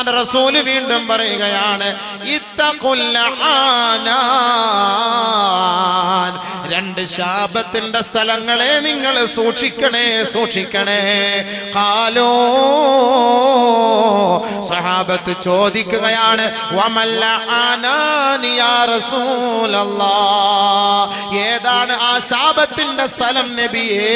അള്ളാന്റെ റസൂൽ വീണ്ടും പറയുകയാണ് ഇത്തഖുല്ല ആനാൻ രണ്ട് ശാപത്തിന്റെ സ്ഥലങ്ങളെ നിങ്ങൾ സൂക്ഷിക്കണേ സൂക്ഷിക്കണേ. കാലോ സഹാബത്ത് ചോദിക്കുകയാണ് വമല്ല ഏതാണ് ആ ശാപത്തിന്റെ സ്ഥലം നബിയേ?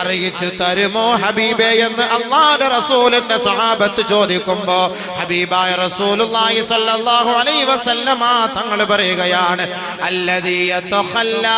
അറിയിച്ചു തരുമോ ഹബീബേ എന്ന് അള്ളാന്റെ റസൂലിന്റെ സഹാബത്ത് ചോദിക്കുമ്പോ ഹബീബായ റസൂലുള്ളാഹി സ്വല്ലല്ലാഹു അലൈഹി വസല്ലമ തങ്ങൾ പറയുകയാണ് അല്ലദീ യതഖല്ലാ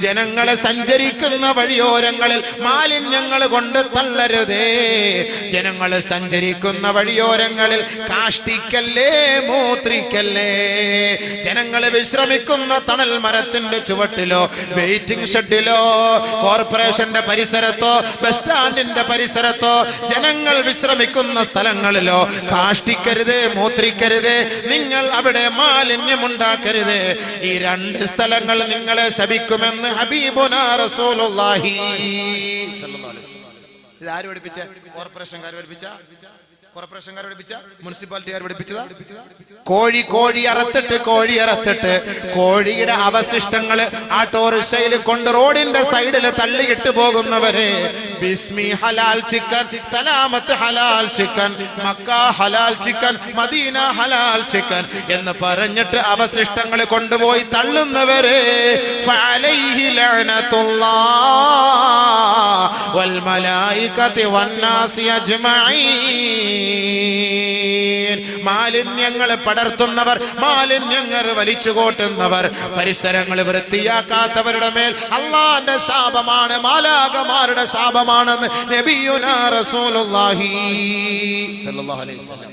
ജനങ്ങളെ സഞ്ചരിക്കുന്ന വഴിയോരങ്ങളിൽ മാലിന്യങ്ങൾ കൊണ്ട് തള്ളരുതേ. ജനങ്ങൾ സഞ്ചരിക്കുന്ന വഴിയോരങ്ങളിൽ കാഷ്ടിക്കല്ലേ മൂത്രിക്കല്ലേ. ജനങ്ങൾ വിശ്രമിക്കുന്ന തണൽ മരത്തിന്റെ ചുവട്ടിലോ വെയിറ്റിംഗ് ഷെഡിലോ കോർപ്പറേഷന്റെ പരിസരത്തോ ബസ് സ്റ്റാൻഡിന്റെ പരിസരത്തോ ജനങ്ങൾ വിശ്രമിക്കുന്ന സ്ഥലങ്ങളിലോ കാഷ്ടിക്കരുതേ മൂത്രിക്കരുതേ. നിങ്ങൾ അവിടെ മാലിന്യമുണ്ടാക്കരുത് ഈ രണ്ട് സ്ഥലങ്ങൾ നിങ്ങളെ ശപിക്കുമെന്ന് ഹബീബുന റസൂലുള്ളാഹി. ഇത് ആര് പഠിപ്പിച്ച കോർപ്പറേഷൻകാർ പഠിപ്പിച്ച കോർപ്പറേഷൻകാർ പഠിപ്പിച്ച മുനിസിപ്പാലിറ്റിക്കാർ പഠിപ്പിച്ചതാ കോഴി കോഴി അറത്തിട്ട് കോഴി അറത്തിട്ട്. കോഴിയുടെ അവശിഷ്ടങ്ങൾ ടോറിഷയിൽ കൊണ്ട് റോഡിന്റെ സൈഡിൽ തള്ളിയിട്ട് പോകുന്നവരെ. ബിസ്മി ഹലാൽ ചിക്കൻ സലാമത്ത് ഹലാൽ ചിക്കൻ മക്ക ഹലാൽ ചിക്കൻ മദീന ഹലാൽ ചിക്കൻ എന്ന് പറഞ്ഞിട്ട് അവശിഷ്ടങ്ങൾ കൊണ്ടുപോയി തള്ളുന്നവരെ. മലായികത്തി വന്നാസി അജ്മഈൻ. മാലിന്യങ്ങൾ പടർത്തുന്നവർ മാലിന്യങ്ങൾ വലിച്ചു കോട്ടുന്നവർ പരിസരങ്ങൾ വൃത്തിയാക്കാത്തവരുടെ മേൽ അള്ളാന്റെ ശാപമാണ് മാലാകമാരുടെ ശാപമാണെന്ന് നബിയുനാ റസൂലുള്ളാഹി സല്ലല്ലാഹു അലൈഹി വസല്ലം.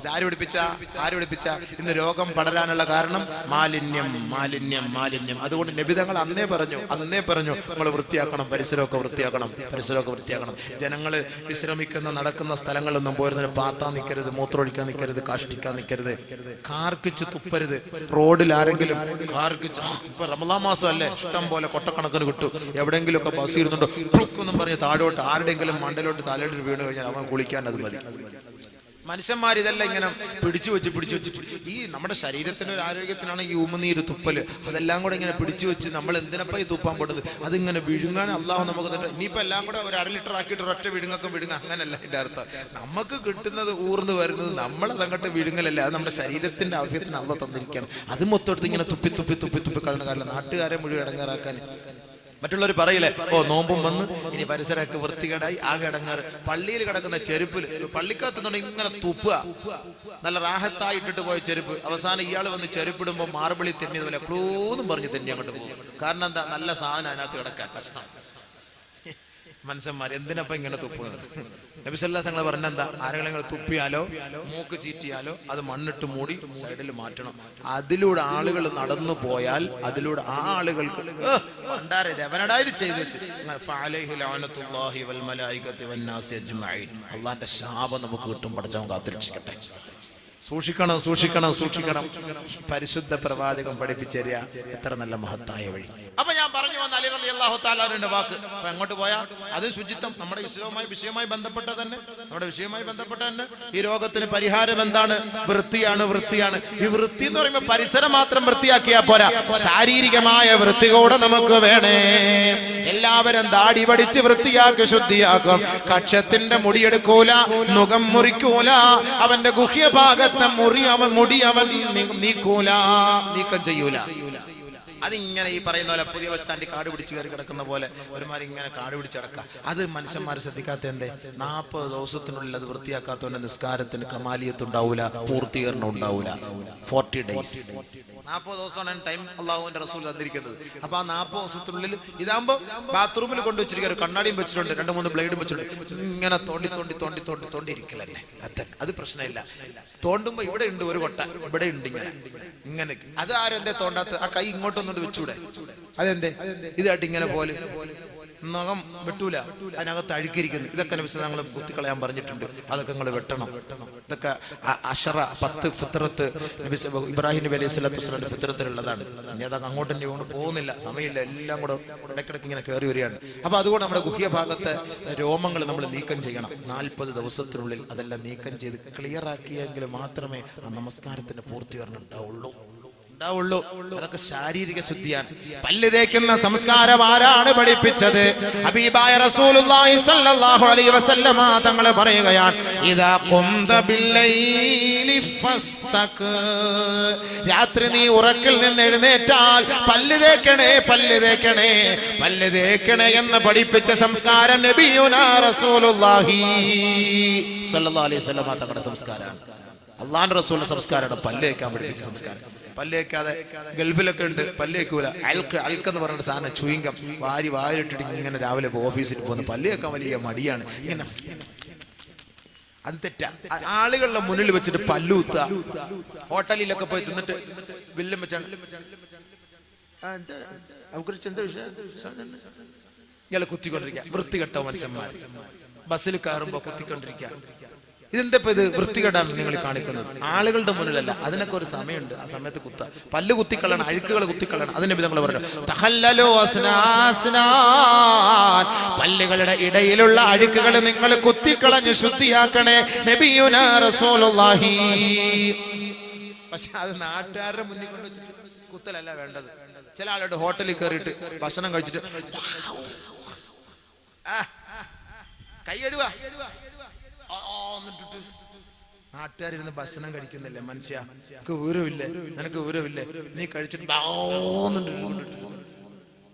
ഇത് ആര് പിടിപ്പിച്ച? ആര് പിടിപ്പിച്ച? ഇന്ന് രോഗം പടരാനുള്ള കാരണം മാലിന്യം മാലിന്യം മാലിന്യം. അതുകൊണ്ട് നബിതങ്ങൾ അന്നേ പറഞ്ഞു അന്നേ പറഞ്ഞു നമ്മൾ വൃത്തിയാക്കണം പരിസരമൊക്കെ വൃത്തിയാക്കണം പരിസരമൊക്കെ വൃത്തിയാക്കണം. ജനങ്ങൾ വിശ്രമിക്കുന്ന നടക്കുന്ന സ്ഥലങ്ങളൊന്നും പോരുന്നതിന് പാത്താൻ നിൽക്കരുത് മൂത്രമൊഴിക്കാൻ നിൽക്കരുത് കാഷ്ടിക്കാൻ നിൽക്കരുത് കാർക്കിച്ച് തുപ്പരുത്. റോഡിൽ ആരെങ്കിലും കാർക്കിച്ച് ഇപ്പൊ റമദാ മാസം അല്ലേ? ഇഷ്ടം പോലെ കൊട്ടക്കണക്കിന് കിട്ടും. എവിടെയെങ്കിലും ഒക്കെ ബസ് ഇരുന്നുണ്ടോ? എന്നും പറഞ്ഞ് താഴോട്ട് ആരുടെയെങ്കിലും മണ്ടലോട്ട് തലയിട്ട് വീണ് കഴിഞ്ഞാൽ അവൻ കുളിക്കാൻ അത് മതി. മനുഷ്യന്മാർ ഇതെല്ലാം ഇങ്ങനെ പിടിച്ചു വെച്ച് പിടിച്ചു വെച്ച് ഈ നമ്മുടെ ശരീരത്തിന് ഒരു ആരോഗ്യത്തിനാണ് ഈ ഉമനീര് തുപ്പൽ. അതെല്ലാം കൂടെ ഇങ്ങനെ പിടിച്ചു വെച്ച് നമ്മൾ എന്തിനപ്പം ഈ തുപ്പാൻ പെടുന്നത്? അതിങ്ങനെ വിഴുങ്ങാൻ അള്ളാഹു നമുക്ക് തന്നെ ഇനിയിപ്പോ എല്ലാം കൂടെ ഒരു അര ലിറ്റർ ആക്കിയിട്ട് ഒരൊറ്റ വിഴുങ്ങൊക്കെ വിഴുങ്ങ. അങ്ങനല്ല എന്റെ അർത്ഥം. നമുക്ക് കിട്ടുന്നത് ഊർന്ന് വരുന്നത് നമ്മൾ അതങ്ങോട്ട് വിഴുങ്ങലല്ല. അത് നമ്മുടെ ശരീരത്തിന്റെ ആവശ്യത്തിന് അള്ള തന്നിരിക്കുകയാണ്. അത് മൊത്തം ഇങ്ങനെ തുപ്പി തുപ്പി തുപ്പി തുപ്പി കളഞ്ഞ കാരണം നാട്ടുകാരെ മുഴുവൻ ഇടങ്ങാറാക്കാൻ മറ്റുള്ളവർ പറയില്ലേ? ഓ നോമ്പും വന്ന് ഇനി പരിസരമൊക്കെ വൃത്തികേടായി ആകെ അടങ്ങാറ് പള്ളിയിൽ കിടക്കുന്ന ചെരുപ്പിൽ പള്ളിക്കകത്തുനിന്ന് ഇങ്ങനെ തുപ്പുക. നല്ല റാഹത്തായിട്ടിട്ട് പോയ ചെരുപ്പ്. അവസാനം ഇയാൾ വന്ന് ചെരുപ്പിടുമ്പോൾ മാർബിളി തെന്നിയതുപോലെ ക്ലൂന്നും പറഞ്ഞ് തെന്നി അങ്ങോട്ട് പോകും. കാരണം എന്താ? നല്ല സാധനം അതിനകത്ത് കിടക്കാൻ. കഷ്ടം മനുഷ്യന്മാർ എന്തിനപ്പ ഇങ്ങനെ തുപ്പുന്നത്? നബിസല്ലാ തങ്ങൾ പറഞ്ഞെന്താ? ആരെങ്കിലും ഇങ്ങനെ തുപ്പിയാലോ മൂക്ക് ചീറ്റിയാലോ അത് മണ്ണിട്ട് മൂടി സൈഡിൽ മാറ്റണം. അതിലൂടെ ആളുകൾ നടന്നു പോയാൽ അതിലൂടെ ആ ആളുകൾക്ക് "ഏ, പണ്ടാരെ ദേവനടാ ഇത് ചെയ്തു. അള്ളാന്റെ ശാപം നമുക്ക് കിട്ടും. പഠിച്ചവൻ കാത്തിരക്ഷിക്കട്ടെ സൂക്ഷിക്കണം സൂക്ഷിക്കണം സൂക്ഷിക്കണം. പരിശുദ്ധ പ്രവാചകം പഠിപ്പിച്ചേരിയ എത്ര നല്ല മഹത്തായ വഴി. അപ്പൊ ഞാൻ പറഞ്ഞു അലി റളി അള്ളാഹു വാക്ക്. അപ്പൊ എങ്ങോട്ട് പോയാ? അത് ശുചിത്വം. നമ്മുടെ വിഷയവുമായി വിഷയവുമായി ബന്ധപ്പെട്ട തന്നെ. നമ്മുടെ വിഷയവുമായി ബന്ധപ്പെട്ട തന്നെ. ഈ രോഗത്തിന് പരിഹാരം എന്താണ്? വൃത്തിയാണ് വൃത്തിയാണ്. ഈ വൃത്തി എന്ന് പറയുമ്പോൾ പരിസരം മാത്രം വൃത്തിയാക്കിയാൽ പോരാ. ശാരീരികമായ വൃത്തി കൂടെ നമുക്ക് വേണേ. എല്ലാവരും ദാടി പഠിച്ച് വൃത്തിയാക്കി ശുദ്ധിയാക്കും. കക്ഷത്തിന്റെ മുടിയെടുക്കൂല മുഖം മുറിക്കൂല അവന്റെ ഗുഹ്യഭാഗത്തെ മുറി അവൻ മുടി അവൻ നീക്കൂല നീക്കം ചെയ്യൂല. അതിങ്ങനെ ഈ പറയുന്ന പോലെ പുതിയ ബസ് സ്റ്റാൻഡിൽ കാട് പിടിച്ച് കയറി കിടക്കുന്ന പോലെ ഒരുമാതിരി ഇങ്ങനെ കാട് പിടിച്ചടക്കുക അത് മനുഷ്യന്മാർ ശ്രദ്ധിക്കാത്ത എന്തേ? നാൽപ്പത് ദിവസത്തിനുള്ളിൽ അത് വൃത്തിയാക്കാത്തതുകൊണ്ട് നിസ്കാരത്തിന് കമാലിയത്ത് കമാലിയത്തുണ്ടാവൂല പൂർത്തീകരണം ഉണ്ടാവൂല. ഫോർട്ടി ഡേയ്സ് നാൽപ്പത് ദിവസമാണ് ടൈം അള്ളാഹുവിന്റെ റസൂൽ തന്നിരിക്കുന്നത്. അപ്പൊ ആ നാൽപ്പത് ദിവസത്തിനുള്ളിൽ ഇതാകുമ്പോ ബാത്റൂമിൽ കൊണ്ടുവച്ചിരിക്കുക ഒരു കണ്ണാടിയും വെച്ചിട്ടുണ്ട്. രണ്ട് മൂന്ന് ബ്ലേഡും വെച്ചിട്ടുണ്ട്. ഇങ്ങനെ തോണ്ടി തോണ്ടി തോണ്ടി തോണ്ടി തോണ്ടി ഇരിക്കലല്ലേ? അത്തൻ അത് പ്രശ്നമില്ല. തോണ്ടുമ്പോ ഇവിടെ ഉണ്ട് ഒരു കൊട്ട. ഇവിടെ ഉണ്ട് ഇങ്ങനെ. ഇങ്ങനെ. അത് ആരെന്തേ തോണ്ടാത്ത? ആ കൈ ഇങ്ങോട്ടൊന്നുകൊണ്ട് വെച്ചൂടെ? അതെന്തേ? ഇതായിട്ട് ഇങ്ങനെ പോലെ. നഖം വെട്ടൂല. അതിനകത്ത് അഴുക്കിരിക്കുന്നു. ഇതൊക്കെ ഞങ്ങൾ കുത്തിക്കളയാൻ പറഞ്ഞിട്ടുണ്ട്. അതൊക്കെ നിങ്ങൾ വെട്ടണം. ഇതൊക്കെ അഷറ പത്ത് ഫിത്രത്ത് ഇബ്രാഹിം നബി അലൈഹി സ്വലാത്തു വസ്സലാമിന്റെ ഫിത്രത്തിലുള്ളതാണ് ഇനി അതൊക്കെ അങ്ങോട്ട് തന്നെ കൊണ്ട് പോകുന്നില്ല. സമയമില്ല. എല്ലാം കൂടെ ഇടയ്ക്കിടയ്ക്ക് ഇങ്ങനെ കയറി വരികയാണ്. അപ്പൊ അതുകൊണ്ട് നമ്മുടെ ഗുഹ്യ ഭാഗത്തെ രോമങ്ങൾ നമ്മൾ നീക്കം ചെയ്യണം. നാൽപ്പത് ദിവസത്തിനുള്ളിൽ അതെല്ലാം നീക്കം ചെയ്ത് ക്ലിയർ ആക്കിയെങ്കിൽ മാത്രമേ ആ നമസ്കാരത്തിന്റെ പൂർത്തീകരണം ഉണ്ടാവുള്ളൂ. ഉണ്ടാവുള്ളൂ. അതൊക്കെ ശാരീരിക ശുദ്ധിയാണ്. പല്ല് തേക്കുന്ന സംസ്കാരം ആരാണ് പഠിപ്പിച്ചത്? ഹബീബായ റസൂലുള്ളാഹി സ്വല്ലല്ലാഹു അലൈഹി വസല്ലമ തങ്ങൾ പറയുകയാണ് ഇദാ ഖുംത ബില്ലൈലി ഫസ്തക്. രാത്രി നീ ഉറക്കിൽ നിന്ന് എഴുന്നേറ്റാൽ പല്ല് തേക്കണേ പല്ല് തേക്കണേ പല്ല് തേക്കണേ എന്ന് പഠിപ്പിച്ച സംസ്കാരം നബിയുനാ റസൂലുള്ളാഹി സ്വല്ലല്ലാഹു അലൈഹി വസല്ലമ തങ്ങളുടെ സംസ്കാരമാണ്. അള്ളാന്റെ റസൂലിന്റെ സംസ്കാരമാണ്. പല്ലേക്കാൻ പഠിപ്പിച്ച സംസ്കാരം. പല്ലേക്കാതെ ഗൾഫിലൊക്കെ ഉണ്ട് പല്ലേക്കൂല അൽക്ക് അൽക്ക് എന്ന് പറയുന്ന സാധനം ചുയിങ്കം വാരി വാരിട്ടിട്ട് ഇങ്ങനെ രാവിലെ ഓഫീസിൽ പോകുന്നു. പല്ലേക്കാൻ വലിയ മടിയാണ്. ഇങ്ങനെ. അത് തെറ്റാ. ആളുകളുടെ മുന്നിൽ വെച്ചിട്ട് പല്ലൂത്ത ഹോട്ടലിലൊക്കെ പോയി തിന്നിട്ട് വില്ലം വെച്ചാണ്. ഇയാളെ കുത്തിക്കൊണ്ടിരിക്കുക. വൃത്തികെട്ട മനുഷ്യന്മാർ ബസ്സിൽ കയറുമ്പോ കുത്തിക്കൊണ്ടിരിക്കുക. ഇതെന്താ ഇപ്പൊ ഇത് വൃത്തികേടാണ് നിങ്ങൾ കാണിക്കുന്നത്? ആളുകളുടെ മുന്നിലല്ല. അതിനൊക്കെ ഒരു സമയമുണ്ട്. ആ സമയത്ത് കുത്ത പല്ല് കുത്തിക്കളണം അഴുക്കുകൾ കുത്തിക്കളണം അതിനെ നമ്മൾ പറഞ്ഞു. പല്ലുകളുടെ ഇടയിലുള്ള അഴുക്കുകൾ നിങ്ങൾ കുത്തിക്കളഞ്ഞ് ശുദ്ധിയാക്കണേ നബിയുനാ റസൂലുള്ളാഹി. പക്ഷെ അത് നാട്ടുകാരുടെ മുന്നിൽ കൊണ്ട് കുത്തലല്ല വേണ്ടത്. ചില ആളുടെ ഹോട്ടലിൽ കയറിയിട്ട് ഭക്ഷണം കഴിച്ചിട്ട് ആ, കൈയടുക നാട്ടുകാരിരുന്ന് ഭക്ഷണം കഴിക്കുന്നില്ലേ മനുഷ്യ? നിനക്ക് വിവരമില്ലേ നിനക്ക് വിവരമില്ലേ നീ കഴിച്ചിട്ട് ബാന്നിട്ട്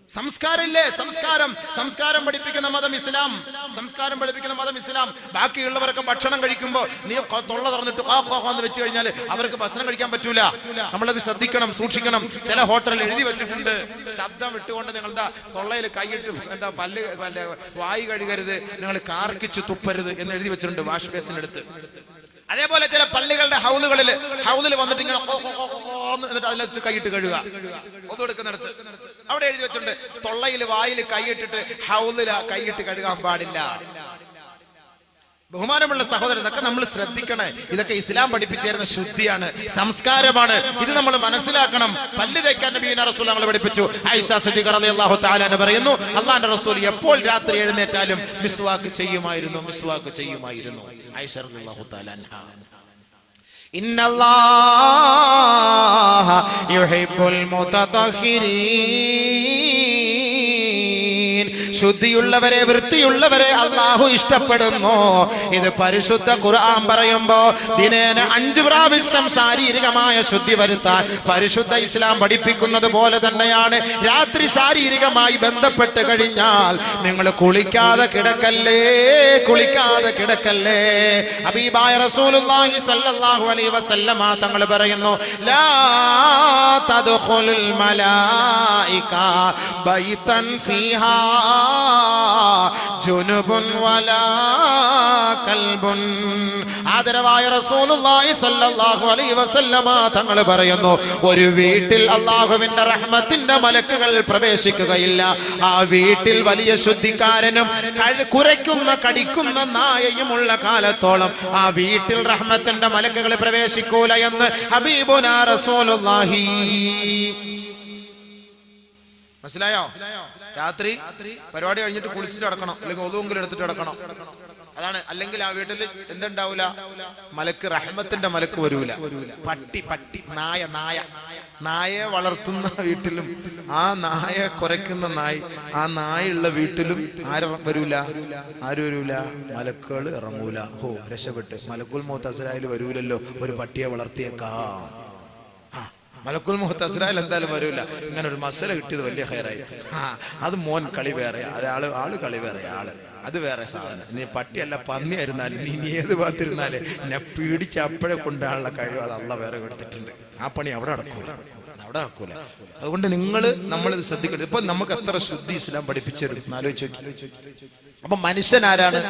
സംസ്കാരമില്ലേ സംസ്കാരം. സംസ്കാരം പഠിപ്പിക്കുന്ന മതം ഇസ്ലാം. സംസ്കാരം പഠിപ്പിക്കുന്ന മതം ഇസ്ലാം. ബാക്കിയുള്ളവരൊക്കെ ഭക്ഷണം കഴിക്കുമ്പോ നീ തൊള്ള തുറന്നിട്ട് എന്ന് വെച്ച് കഴിഞ്ഞാൽ അവർക്ക് ഭക്ഷണം കഴിക്കാൻ പറ്റൂല. നമ്മളത് ശ്രദ്ധിക്കണം സൂക്ഷിക്കണം. ചില ഹോട്ടലിൽ എഴുതി വെച്ചിട്ടുണ്ട്. ശബ്ദം വിട്ടുകൊണ്ട് നിങ്ങളുടെ തൊള്ളയിൽ കൈയിട്ട് എന്താ പല്ല് പല്ല് വായി കഴുകരുത് നിങ്ങൾ കാർക്കിച്ച് തുപ്പരുത് എന്ന് എഴുതി വെച്ചിട്ടുണ്ട് വാഷ് ബേസിനടുത്ത് അതേപോലെ ചില പള്ളികളുടെ ഹൗലുകളിൽ ഹൗലിൽ വന്നിട്ട് ഇങ്ങനെ എന്നിട്ട് അതിനകത്ത് കൈയിട്ട് കഴുകുക. ഒന്നെടുക്കുന്നിടത്ത് അവിടെ എഴുതി വെച്ചിട്ടുണ്ട് തൊള്ളയിൽ വായിൽ കൈയിട്ടിട്ട് ഹൗലിൽ കൈയിട്ട് കഴുകാൻ പാടില്ല. ബഹുമാനമുള്ള സഹോദരൻ ഇതൊക്കെ നമ്മൾ ശ്രദ്ധിക്കണേ. ഇതൊക്കെ ഇസ്ലാം പഠിപ്പിച്ചേരുന്ന ശുദ്ധിയാണ് സംസ്കാരമാണ്. ഇത് നമ്മൾ മനസ്സിലാക്കണം. പല്ല് തേക്കാൻ നബീന റസൂൽ നമ്മൾ പഠിപ്പിച്ചു. ഐഷ സിദ്ദീഖ റളിയല്ലാഹു തആല പറയുന്നു അള്ളാന്റെ റസൂൽ എപ്പോൾ രാത്രി എഴുന്നേറ്റാലും മിസ്വാക്ക് ചെയ്യുമായിരുന്നു മിസ്വാക്ക് ചെയ്യുമായിരുന്നു. ഐഷ റളിയല്ലാഹു തആല ഇന്നല്ലാഹ യുഹിബ്ബുൽ മുതതഹിരീൻ. ശുദ്ധിയുള്ളവരെ വൃത്തിയുള്ളവരെ അള്ളാഹു ഇഷ്ടപ്പെടുന്നു. ഇത് പരിശുദ്ധ ഖുർആൻ പറയുമ്പോ ദിനേന അഞ്ചു പ്രാവശ്യം ശാരീരികമായ ശുദ്ധി വരുത്താൻ പരിശുദ്ധ ഇസ്ലാം പഠിപ്പിക്കുന്നത് പോലെ തന്നെയാണ്. രാത്രി ശാരീരികമായി ബന്ധപ്പെട്ട് കഴിഞ്ഞാൽ നിങ്ങൾ കുളിക്കാതെ കിടക്കല്ലേ കുളിക്കാതെ കിടക്കല്ലേ? അബീബായ റസൂലുള്ളാഹി സ്വല്ലല്ലാഹു അലൈഹി വസല്ലമ തങ്ങൾ പറയുന്നു ലാ തദ്ഖുലുൽ മലായിക ബൈതൻ ഫീഹാ ജുനുബുൻ വലാ കൽബുൻ. ആദരവായ റസൂലുള്ളാഹി സ്വല്ലല്ലാഹു അലൈഹി വസല്ലമ തങ്ങൾ പറയുന്നു ഒരു വീട്ടിൽ അള്ളാഹുവിന്റെ റഹ്മത്തിന്റെ മലക്കുകൾ പ്രവേശിക്കുകയില്ല. ആ വീട്ടിൽ വലിയ ശുദ്ധിക്കാരനും കുരയ്ക്കുന്ന കടിക്കുന്ന നായയുമുള്ള കാലത്തോളം ആ വീട്ടിൽ റഹ്മത്തിന്റെ മലക്കുകൾ പ്രവേശിക്കൂല എന്ന് ഹബീബുന റസൂലുള്ളാഹി. മനസ്സിലായോ? രാത്രി പരിപാടി കഴിഞ്ഞിട്ട് കുളിച്ചിട്ട് അടക്കണം അല്ലെങ്കിൽ ഒതുവെങ്കിലും എടുത്തിട്ട് അടക്കണം അതാണ് അല്ലെങ്കിൽ ആ വീട്ടിൽ എന്തുണ്ടാവൂല? മലക്ക് റഹ്മത്തിന്റെ മലക്ക് വരൂല. പട്ടി പട്ടി നായ നായ. നായയെ വളർത്തുന്ന വീട്ടിലും ആ നായ കുറയ്ക്കുന്ന നായ് ആ നായുള്ള വീട്ടിലും ആര് വരൂല? ആര് വരൂല? മലക്കുകൾ ഇറങ്ങൂല. ഓ രക്ഷപ്പെട്ട്. മലക്കുൽ മോത്തസരായാലും വരൂലല്ലോ. ഒരു പട്ടിയെ വളർത്തിയേക്കാം. മലക്കുൽ മുഹത്ത് അസ്രായിൽ എന്തായാലും വരൂല. ഇങ്ങനെ ഒരു മസല കിട്ടിയത് വലിയ ഹെയറായി ആ അത് മോൻ കളി വേറെ അത് ആൾ ആൾ കളി വേറെ ആൾ. അത് വേറെ സാധനം. നീ പട്ടിയല്ല പന്നിയായിരുന്നാലും നീ നീ ഏത് ഭാഗത്തിരുന്നാൽ എന്നെ പീടിച്ച് അപ്പോഴെ കൊണ്ടാണുള്ള കഴിവ് അത് അള്ള വേറെ കൊടുത്തിട്ടുണ്ട്. ആ പണി അവിടെ അടക്കൂല അവിടെ അടക്കൂല അതുകൊണ്ട് നിങ്ങൾ നമ്മളിത് ശ്രദ്ധിക്കരുത് ഇപ്പൊ നമുക്ക് എത്ര ശുദ്ധി ഇസ്ലാം പഠിപ്പിച്ചു തരും? ആലോചിച്ച് അപ്പൊ മനുഷ്യൻ ആരാണ്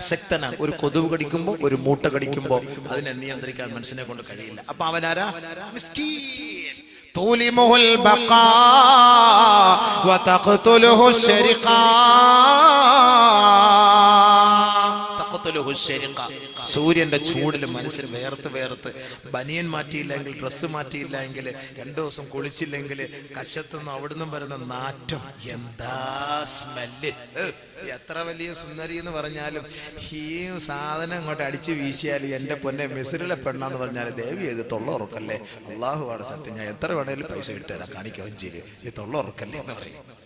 അശക്തനാണ് ഒരു കൊതുവ് കടിക്കുമ്പോ ഒരു മൂട്ട കടിക്കുമ്പോ അതിനെ നിയന്ത്രിക്കാൻ മനുഷ്യനെ കൊണ്ട് കഴിയില്ല അപ്പൊ അവനാരാ മിസ്കീൻ تولمه البقاء وتقتله الشرقاء تقتله الشرقاء സൂര്യന്റെ ചൂടിൽ മനസ്സിൽ വേർത്ത് വേർത്ത് ബനിയൻ മാറ്റിയില്ലെങ്കിൽ ഡ്രസ്സ് മാറ്റിയില്ലെങ്കിൽ രണ്ടു ദിവസം കുളിച്ചില്ലെങ്കിൽ കശത്തുനിന്ന് അവിടുന്ന് വരുന്ന നാറ്റം. എന്താ സ്മെല്ല്? എത്ര വലിയ സുന്ദരി എന്ന് പറഞ്ഞാലും ഈ സാധനം ഇങ്ങോട്ട് അടിച്ച് വീശിയാൽ എന്റെ പൊന്നെ മിസിറിലെ പെണ്ണാന്ന് പറഞ്ഞാൽ ദേവി ഇത് തൊള്ളുറക്കല്ലേ? അള്ളാഹുവാണ് സത്യം. ഞാൻ എത്ര വേണേലും പൈസ ഇട്ടുതരാം കാണിക്കുകയും ചെയ്യും ഈ തൊള്ളുറക്കല്ലേ എന്ന് പറയും.